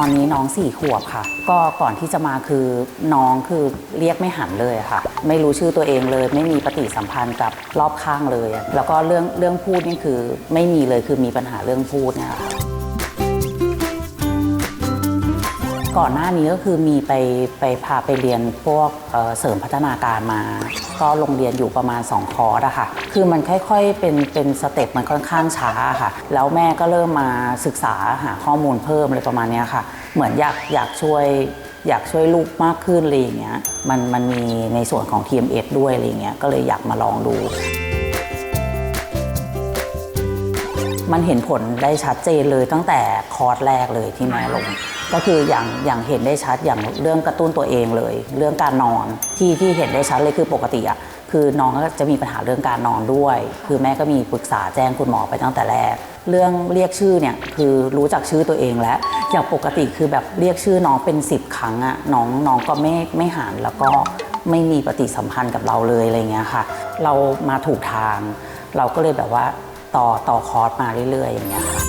อนนี้น้องสี่ขวบค่ะ ก็ก่อนที่จะมาคือน้องคือเรียกไม่หันเลยค่ะ ไม่รู้ชื่อตัวเองเลย ไม่มีปฏิสัมพันธ์กับรอบข้างเลย แล้วก็เรื่องเรื่องพูดนี่คือไม่มีเลยคือมีปัญหาเรื่องพูดเนี่ยค่ะ ก่อนหน้านี้ก็คือมีไปไปพาไปเรียนพวกเอ่อเสริมพัฒนาการมา ก็ลงเรียนอยู่ประมาณ 2 คอร์สอะค่ะ คือมันค่อยๆเป็นเป็นสเต็ปมันค่อนข้างช้าค่ะ แล้วแม่ก็เริ่มมาศึกษาหาข้อมูลเพิ่มอะไรประมาณเนี้ยค่ะ เหมือนอยากอยากช่วยอยากช่วยลูกมากขึ้นอะไรอย่างเงี้ย มันมันมีในส่วนของ TMS ด้วยอะไรอย่างเงี้ย ก็เลยอยากมาลองดู มันเห็นผลได้ชัดเจนเลยตั้งแต่คอร์สแรกเลยที่แม่ลง ก็คืออย่างอย่างเห็นได้ชัดอย่างเรื่องกระตุ้นตัวเองเลย เรื่องการนอนที่ที่เห็นได้ชัดเลยคือปกติอะคือน้องก็จะมีปัญหาเรื่องการนอนด้วย คือแม่ก็มีปรึกษาแจ้งคุณหมอไปตั้งแต่แรก เรื่องเรียกชื่อเนี่ยคือรู้จักชื่อตัวเองแล้ว อย่างปกติคือแบบเรียกชื่อน้องเป็น 10 ครั้งอะน้องน้องก็ไม่ไม่หันแล้วก็ไม่มีปฏิสัมพันธ์กับเราเลยอะไรเงี้ยค่ะ เรามาถูกทาง เราก็เลยแบบว่า ต่อต่อคอร์สมาเรื่อย ๆ อย่างเงี้ยค่ะ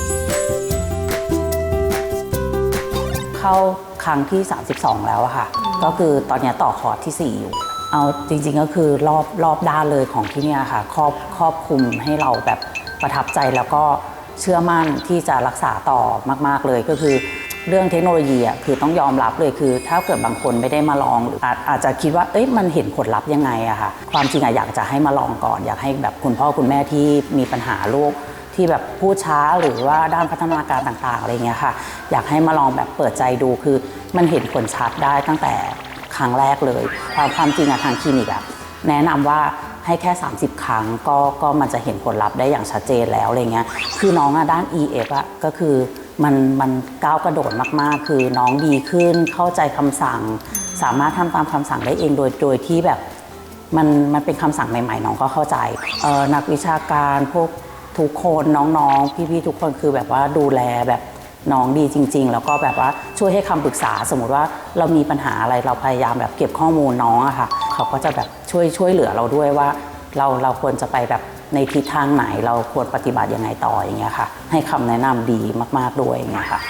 เข้าครั้งที่ 32 แล้วอะค่ะ ก็คือตอนเนี้ยต่อคอร์สที่ 4 อยู่ เอาจริงๆก็คือรอบรอบด้านเลยของที่เนี่ยค่ะครอบครอบคลุมให้เราแบบประทับใจแล้วก็เชื่อมั่นที่จะรักษาต่อมาก ๆเลยก็คือ เรื่องเทคโนโลยีอะคือต้องยอมรับเลยคือ ถ้าเกิดบางคนไม่ได้มาลองหรืออาจอาจจะคิดว่าเอ้ยมันเห็นผลลัพธ์ยังไงอะค่ะความจริงอะอยากจะให้มาลองก่อน อยากให้แบบคุณพ่อคุณแม่ที่มีปัญหาลูกที่แบบพูดช้าหรือว่าด้านพัฒนาการต่างๆอะไรเงี้ยค่ะ อยากให้มาลองแบบเปิดใจดูคือ มันเห็นผลชัดได้ตั้งแต่ครั้งแรกเลย ความความจริงอะทางคลินิกอะแนะนำว่าให้แค่ 30 ครั้งก็ก็มันจะเห็นผลลัพธ์ได้อย่างชัดเจนแล้วอะไรเงี้ยคือน้องอะด้าน EF อะก็คือ มันมันก้าวกระโดดมากๆ คือน้องดีขึ้นเข้าใจคำสั่ง สามารถทำตามคำสั่งได้เองโดยโดยที่แบบมันมันเป็นคำสั่งใหม่ๆ น้องก็เข้าใจเอ่อนักวิชาการพวกทุกคนน้องๆ พี่ๆทุกคนคือแบบว่าดูแลแบบน้องดีจริง ๆ แล้วก็แบบว่าช่วยให้คำปรึกษาสมมติว่าเรามีปัญหาอะไรเราพยายามแบบเก็บข้อมูลน้องอะค่ะ เขาก็จะแบบช่วยช่วยเหลือเราด้วยว่า เราเราควรจะไปแบบ ในทิศทางไหนเราควรปฏิบัติยังไงต่ออย่างเงี้ยค่ะ ให้คำแนะนำดีมาก ๆ ด้วยอย่างเงี้ยค่ะ